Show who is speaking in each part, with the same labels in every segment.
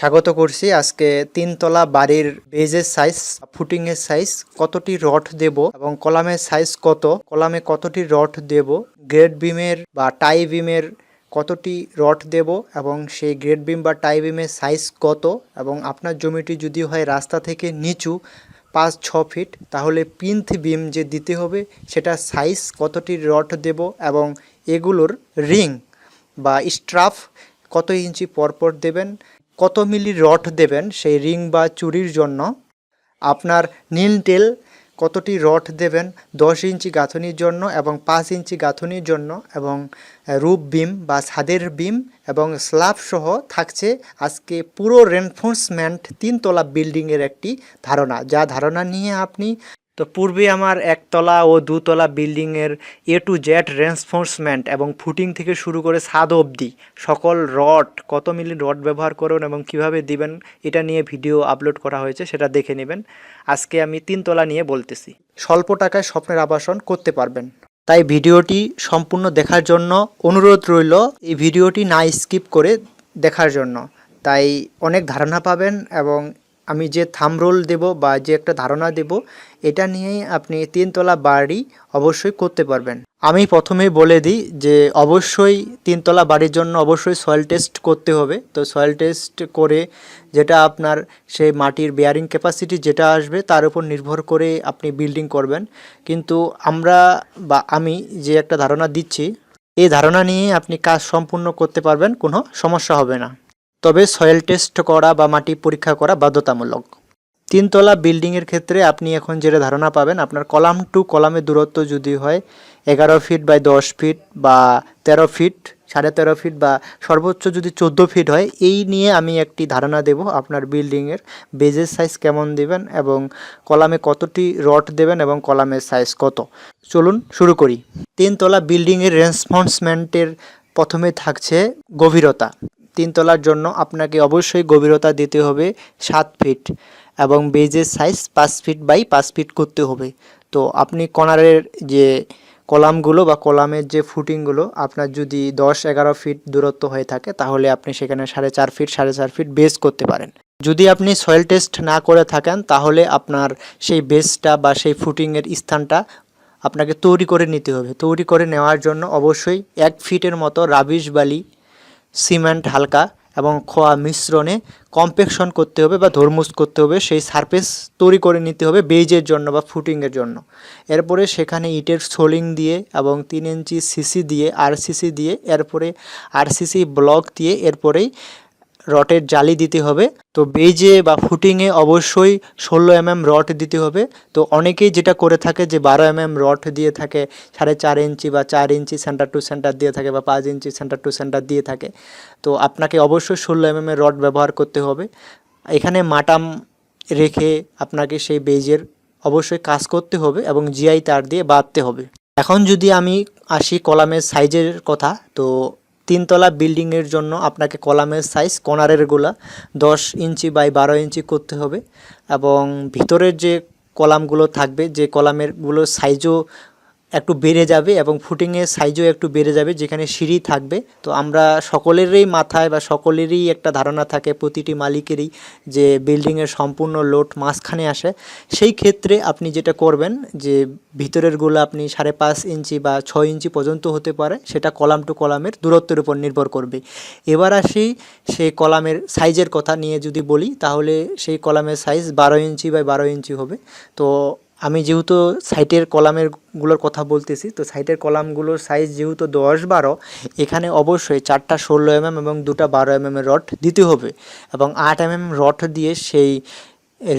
Speaker 1: স্বাগত করছি। আজকে তিনতলা বাড়ির বেজের সাইজ ফুটিংয়ের সাইজ কতটি রড দেব এবং কলামের সাইজ কত? কলামে কতটি রড দেব? গ্রেড বিমের বা টাই বিমের কতটি রড দেব? এবং সেই গ্রেড বিম বা টাই বিমের সাইজ কত? এবং আপনার জমিটি যদি হয় রাস্তা থেকে নিচু পাঁচ, ছ ফিট তাহলে পিন্থ বিম যে দিতে হবে, সেটা সাইজ কতটি রড দেব? এবং এগুলোর রিং বা স্ট্রাফ কত ইঞ্চি পরপর দেবেন? কত মিলি রড দেবেন সেই রিং বা চুরির জন্য? আপনার নীল টেল কতটি রড দেবেন? দশ ইঞ্চি গাঁথনির জন্য এবং পাঁচ ইঞ্চি গাঁথনির জন্য এবং রূপ বিম বা ছাদের বিম এবং স্ল্যাব সহ থাকছে আজকে পুরো রেনফোর্সমেন্ট তিনতলা বিল্ডিংয়ের একটি ধারণা। যা ধারণা নিয়ে আপনি তো পূর্বে আমার একতলা ও দুতলা বিল্ডিংয়ের এ টু জেড রেনফোর্সমেন্ট এবং ফুটিং থেকে শুরু করে ছাদ অবধি সকল রড কত মিলি রড ব্যবহার করুন এবং কীভাবে দিবেন, এটা নিয়ে ভিডিও আপলোড করা হয়েছে, সেটা দেখে নেবেন। আজকে আমি তিনতলা নিয়ে বলতেছি। স্বল্প টাকায় স্বপ্নের আবাসন করতে পারবেন। তাই ভিডিওটি সম্পূর্ণ দেখার জন্য অনুরোধ রইল, এই ভিডিওটি না স্কিপ করে দেখার জন্য। তাই অনেক ধারণা পাবেন এবং আমি যে থামরোল দেব বা যে একটা ধারণা দেব, এটা নিয়েই আপনি তিনতলা বাড়ি অবশ্যই করতে পারবেন। আমি প্রথমেই বলে দিই যে অবশ্যই তিনতলা বাড়ির জন্য অবশ্যই সয়েল টেস্ট করতে হবে। তো সয়েল টেস্ট করে যেটা আপনার সেই মাটির বেয়ারিং ক্যাপাসিটি যেটা আসবে, তার উপর নির্ভর করে আপনি বিল্ডিং করবেন। কিন্তু আমরা বা আমি যে একটা ধারণা দিচ্ছি, এই ধারণা নিয়ে আপনি কাজ সম্পূর্ণ করতে পারবেন, কোনো সমস্যা হবে না। তবে সয়েল টেস্ট করা বা মাটি পরীক্ষা করা বাধ্যতামূলক। তিনতলা বিল্ডিংয়ের ক্ষেত্রে আপনি এখন যেটা ধারণা পাবেন, আপনার কলাম টু কলামের দূরত্ব যদি হয় এগারো ফিট বাই দশ ফিট বা তেরো ফিট, সাড়ে তেরো ফিট বা সর্বোচ্চ যদি চোদ্দ ফিট হয়, এই নিয়ে আমি একটি ধারণা দেব আপনার বিল্ডিংয়ের বেজের সাইজ কেমন দেবেন এবং কলামে কতটি রড দেবেন এবং কলামের সাইজ কত। চলুন শুরু করি। তিনতলা বিল্ডিংয়ের রেসপন্সমেন্টের প্রথমে থাকছে গভীরতা। তিনতলার জন্য আপনাকে অবশ্যই গভীরতা দিতে হবে সাত ফিট এবং বেজের সাইজ পাঁচ ফিট বাই পাঁচ ফিট করতে হবে। তো আপনি কর্নারের যে কলামগুলো বা কলামের যে ফুটিংগুলো আপনার যদি দশ এগারো ফিট দূরত্ব হয়ে থাকে, তাহলে আপনি সেখানে সাড়ে চার ফিট, সাড়ে চার ফিট বেস করতে পারেন। যদি আপনি সয়েল টেস্ট না করে থাকেন, তাহলে আপনার সেই বেসটা বা সেই ফুটিংয়ের স্থানটা আপনাকে তৈরি করে নিতে হবে। তৈরি করে নেওয়ার জন্য অবশ্যই এক ফিটের মতো রাবিশ বালি সিমেন্ট হালকা এবং খোয়া মিশ্রণে কম্পেকশন করতে হবে বা ধর্মুস করতে হবে, সেই সারফেস তৈরি করে নিতে হবে বেইজের জন্য বা ফুটিংয়ের জন্য। এরপরে সেখানে ইটের সোলিং দিয়ে এবং তিন ইঞ্চি সিসি দিয়ে আরসিসি দিয়ে, এরপরে আরসিসি ব্লক দিয়ে, এরপরেই রটের জালি দিতে হবে। তো বেজে বা ফুটিংয়ে অবশ্যই ষোলো এমএম রড দিতে হবে। তো অনেকেই যেটা করে থাকে যে বারো এমএম রড দিয়ে থাকে, সাড়ে চার ইঞ্চি বা চার ইঞ্চি সেন্টার টু সেন্টার দিয়ে থাকে বা পাঁচ ইঞ্চি সেন্টার টু সেন্টার দিয়ে থাকে। তো আপনাকে অবশ্যই ষোলো এমএমের রড ব্যবহার করতে হবে। এখানে মাটাম রেখে আপনাকে সেই বেজের অবশ্যই কাজ করতে হবে এবং জিআই তার দিয়ে বাঁধতে হবে। এখন যদি আমি আসি কলামের সাইজের কথা, তো তিনতলা বিল্ডিংয়ের জন্য আপনাকে কলামের সাইজ কর্নারেরগুলা দশ ইঞ্চি বাই বারো ইঞ্চি করতে হবে এবং ভিতরের যে কলামগুলো থাকবে, যে কলামেরগুলোর সাইজও একটু বেড়ে যাবে এবং ফুটিংয়ের সাইজও একটু বেড়ে যাবে, যেখানে সিঁড়ি থাকবে। তো আমরা সকলেরই মাথায় বা সকলেরই একটা ধারণা থাকে, প্রতিটি মালিকেরই যে বিল্ডিংয়ের সম্পূর্ণ লোড মাঝখানে আসে। সেই ক্ষেত্রে আপনি যেটা করবেন যে ভিতরেরগুলো আপনি সাড়ে পাঁচ ইঞ্চি বা ছয় ইঞ্চি পর্যন্ত হতে পারে, সেটা কলাম টু কলামের দূরত্বের উপর নির্ভর করবে। এবার আসি সেই কলামের সাইজের কথা নিয়ে যদি বলি, তাহলে সেই কলামের সাইজ বারো ইঞ্চি বাই বারো ইঞ্চি হবে। তো আমি যেহেতু সাইটের কলামেরগুলোর কথা বলতেছি, তো সাইটের কলামগুলোর সাইজ যেহেতু দশ বারো, এখানে অবশ্যই চারটা ষোলো এমএম এবং দুটা বারো এমএম এর রড দিতে হবে এবং আট এমএম রড দিয়ে সেই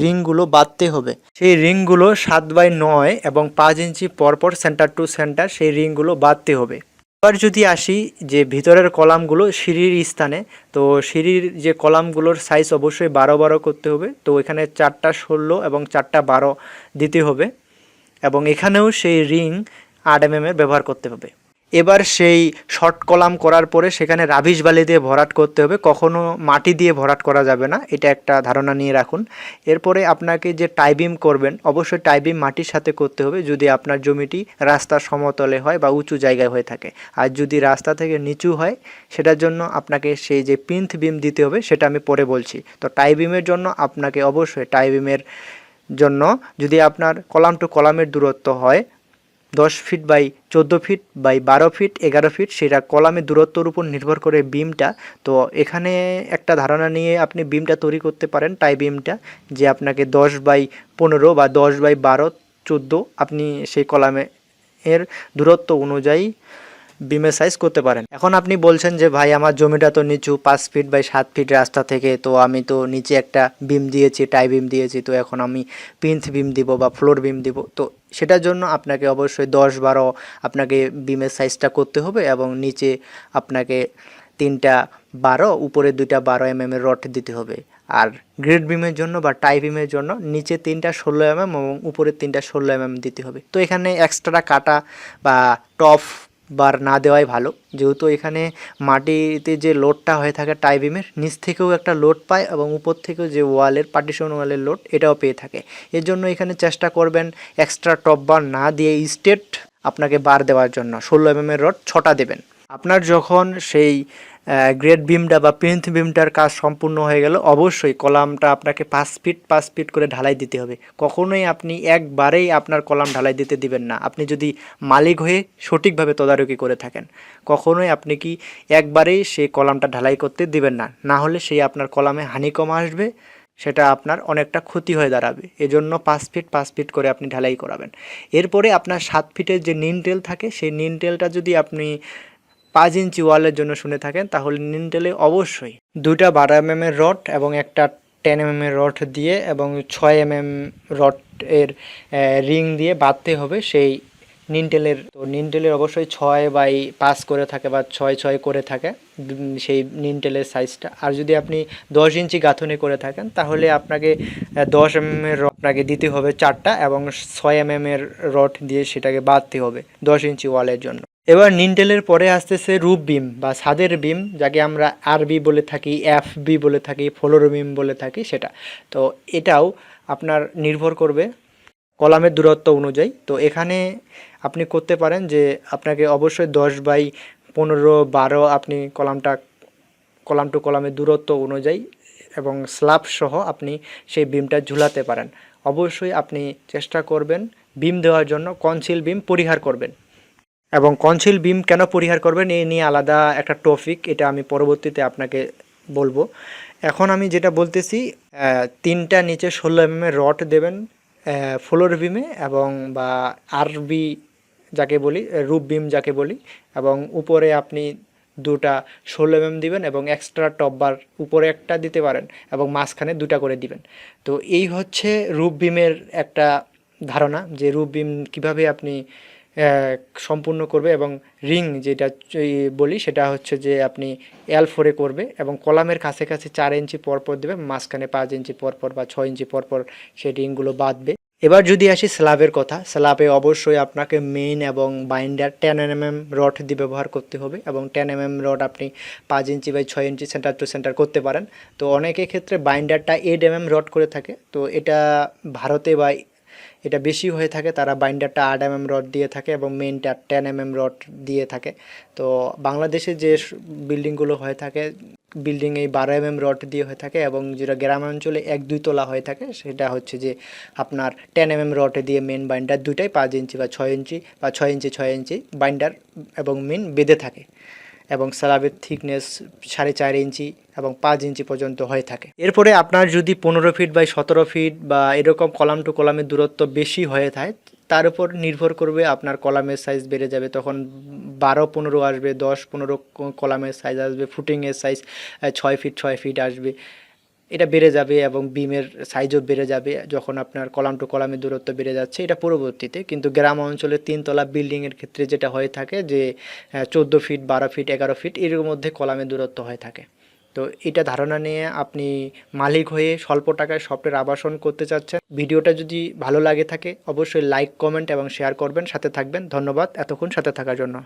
Speaker 1: রিংগুলো বাঁধতে হবে। সেই রিংগুলো সাত বাই নয় এবং পাঁচ ইঞ্চি পরপর সেন্টার টু সেন্টার সেই রিংগুলো বাঁধতে হবে। এবার যদি আসি যে ভিতরের কলামগুলো সিঁড়ির স্থানে, তো সিঁড়ির যে কলামগুলোর সাইজ অবশ্যই বারো বারো করতে হবে। তো এখানে চারটা ষোলো এবং চারটা বারো দিতে হবে এবং এখানেও সেই রিং আট এম এর ব্যবহার করতে হবে। এবার সেই শর্ট কলাম করার পরে সেখানে রাবিশ বালি দিয়ে ভরাট করতে হবে, কখনো মাটি দিয়ে ভরাট করা যাবে না, এটা একটা ধারণা নিয়ে রাখুন। এরপরে আপনাকে যে টাইবিম করবেন, অবশ্যই টাইবিম মাটির সাথে করতে হবে, যদি আপনার জমিটি রাস্তার সমতলে হয় বা উঁচু জায়গায় হয়ে থাকে। আর যদি রাস্তা থেকে নিচু হয়, সেটার জন্য আপনাকে সেই যে পিন্থ বিম দিতে হবে, সেটা আমি পরে বলছি। তো টাই বিমের জন্য আপনাকে অবশ্যই টাই বিমের জন্য, যদি আপনার কলাম টু কলামের দূরত্ব হয় দশ ফিট বাই চোদ্দ ফিট বাই বারো ফিট এগারো ফিট সেটা কলামের দূরত্বর উপর নির্ভর করে বিমটা তো এখানে একটা ধারণা নিয়ে আপনি বিমটা তৈরি করতে পারেন টাই বিমটা যে আপনাকে দশ বাই পনেরো বা দশ বাই বারো, চোদ্দ, আপনি সেই কলামে এর দূরত্ব অনুযায়ী বিমের সাইজ করতে পারেন। এখন আপনি বলছেন যে, ভাই, আমার জমিটা তো নিচু, পাঁচ ফিট বাই সাত ফিট রাস্তা থেকে, তো আমি তো নিচে একটা বিম দিয়েছি, টাই বিম দিয়েছি, তো এখন আমি পিন্থ বিম দিব বা ফ্লোর বিম দিব। তো সেটার জন্য আপনাকে অবশ্যই দশ বারো আপনাকে বিমের সাইজটা করতে হবে এবং নিচে আপনাকে তিনটা বারো, উপরে দুইটা বারো এম এর রড দিতে হবে। আর গ্রেড বিমের জন্য বা টাই বিমের জন্য নিচে তিনটা ষোলো এম এবং উপরে তিনটা ষোলো এম দিতে হবে। তো এখানে এক্সট্রা কাটা বা টপ বার না দেওয়াই ভালো। যেহেতু এখানে মাটিতে যে লোডটা হয়ে থাকে টাইবিমের নিচ থেকেও একটা লোড পায় এবং উপর থেকেও যে ওয়ালের পার্টিশন ওয়ালের লোড, এটাও পেয়ে থাকে। এর জন্য এখানে চেষ্টা করবেন এক্সট্রা টপ বার না দিয়ে স্টেট আপনাকে বার দেওয়ার জন্য। ষোলো এম এর রড ছটা দেবেন। আপনার যখন সেই গ্রেট বিমটা বা প্রিন্থ বিমটার কাজ সম্পূর্ণ হয়ে গেল, অবশ্যই কলামটা আপনাকে পাঁচ ফিট পাঁচ ফিট করে ঢালাই দিতে হবে। কখনোই আপনি একবারেই আপনার কলাম ঢালাই দিতে দিবেন না। আপনি যদি মালিক হয়ে সঠিকভাবে তদারকি করে থাকেন, কখনোই আপনি কি একবারেই সেই কলামটা ঢালাই করতে দিবেন না। না হলে সেই আপনার কলামে হানিকম আসবে, সেটা আপনার অনেকটা ক্ষতি হয়ে দাঁড়াবে। এজন্য পাঁচ ফিট পাঁচ ফিট করে আপনি ঢালাই করাবেন। এরপরে আপনার সাত ফিটের যে নিনটেল থাকে, সেই নিনটেলটা যদি আপনি পাঁচ ইঞ্চি ওয়ালের জন্য শুনে থাকেন, তাহলে নিনটেলে অবশ্যই। দুইটা বারো এম এর রড এবং একটা টেন এম এর রড দিয়ে এবং ছয় এম এম রড এর রিং দিয়ে বাঁধতে হবে সেই নিনটেলের তো নিনটেলের অবশ্যই ছয় বাই পাঁচ করে থাকে বা ছয় ছয় করে থাকে সেই নিনটেলের সাইজটা। আর যদি আপনি দশ ইঞ্চি গাঁথনি করে থাকেন, তাহলে আপনাকে দশ এম এর রড আপনাকে দিতে হবে চারটা এবং ছয় এম এম এর রড দিয়ে সেটাকে বাঁধতে হবে দশ ইঞ্চি ওয়ালের জন্য। এবার নিনটেলের পরে আসতেছে রূপ বিম বা ছাদের বিম যাকে আমরা আরবি বলে থাকি এফ বি বলে থাকি ফ্লোর বিম বলে থাকি, সেটা। তো এটাও আপনার নির্ভর করবে কলামের দূরত্ব অনুযায়ী। তো এখানে আপনি করতে পারেন যে আপনাকে অবশ্যই দশ বাই পনেরো, বারো আপনি কলামটা, কলাম টু কলামের দূরত্ব অনুযায়ী এবং স্ল্যাব সহ আপনি সেই বিমটা ঝুলাতে পারেন। অবশ্যই আপনি চেষ্টা করবেন বিম দেওয়ার জন্য কনসিল বিম পরিহার করবেন। এবং কনসিল বিম কেন পরিহার করবেন এই নিয়ে আলাদা একটা টপিক এটা আমি পরবর্তীতে আপনাকে বলব। এখন আমি যেটা বলতেছি তিনটা নিচে ষোলো এম এর রড দেবেন ফ্লোর বিমে এবং বা আরবি যাকে বলি, রূপ বিম যাকে বলি, এবং উপরে আপনি দুটা ষোলো এম দিবেন এবং এক্সট্রা টপ বার উপরে একটা দিতে পারেন এবং মাঝখানে দুটা করে দিবেন। তো এই হচ্ছে রূপ বিমের একটা ধারণা, যে রূপ বিম কীভাবে আপনি সম্পূর্ণ করবে এবং রিং যেটা বলি সেটা হচ্ছে যে আপনি এল ফোরে করবে এবং কলামের কাছে কাছে চার ইঞ্চি পর পর দেবে, মাঝখানে পাঁচ ইঞ্চি পর পর বা ছয় ইঞ্চি পর পর সেই রিংগুলো বাঁধবে। এবার যদি আসি স্ল্যাবের কথা, স্ল্যাবে অবশ্যই আপনাকে মেইন এবং binder ten M M rod দিয়ে ব্যবহার করতে হবে এবং টেন এম এম রড আপনি পাঁচ ইঞ্চি বাই ছয় ইঞ্চি সেন্টার টু সেন্টার করতে পারেন। তো অনেকের ক্ষেত্রে বাইন্ডারটা এইট এম এম রড করে থাকে। তো এটা ভারতে বা এটা বেশি হয়ে থাকে, তারা বাইন্ডারটা আট এম এম রড দিয়ে থাকে এবং মেনটা টেন এম এম রড দিয়ে থাকে। তো বাংলাদেশে যে বিল্ডিংগুলো হয়ে থাকে বিল্ডিং এই বারো এম এম রড দিয়ে হয়ে থাকে এবং যেটা গ্রামাঞ্চলে এক দুই তলা হয়ে থাকে, সেটা হচ্ছে যে আপনার টেন এম এম রড দিয়ে মেন বাইন্ডার দুইটাই পাঁচ ইঞ্চি বা ছয় ইঞ্চি বা ছয় ইঞ্চি ছয় ইঞ্চি বাইন্ডার এবং মেন বেঁধে থাকে। এবং স্ল্যাবের থিকনেস সাড়ে চার ইঞ্চি এবং পাঁচ ইঞ্চি পর্যন্ত হয়ে থাকে। এরপরে আপনার যদি পনেরো ফিট বা সতেরো ফিট বা এরকম কলাম টু কলামের দূরত্ব বেশি হয়ে থাকে, তার উপর নির্ভর করবে আপনার কলামের সাইজ বেড়ে যাবে। তখন বারো, পনেরো আসবে, দশ, পনেরো কলামের সাইজ আসবে ফুটিংয়ের সাইজ ছয় ফিট ছয় ফিট আসবে। এটা বেড়ে যাবে এবং বিমের সাইজও বেড়ে যাবে যখন আপনার কলাম টু কলামের দূরত্ব বেড়ে যাচ্ছে। এটা পরবর্তীতে কিন্তু গ্রাম অঞ্চলে তিনতলা বিল্ডিংয়ের ক্ষেত্রে যেটা হয়ে থাকে যে চোদ্দ ফিট বারো ফিট এগারো ফিট এর মধ্যে কলামের দূরত্ব হয়ে থাকে। তো এটা ধারণা নিয়ে আপনি মালিক হয়ে স্বল্প টাকায় সফটওয়্যার আবাসন করতে চাচ্ছেন, ভিডিওটা যদি ভালো লাগে থাকে, অবশ্যই লাইক কমেন্ট এবং শেয়ার করবেন। সাথে থাকবেন। ধন্যবাদ। এতক্ষণ সাথে থাকার জন্য।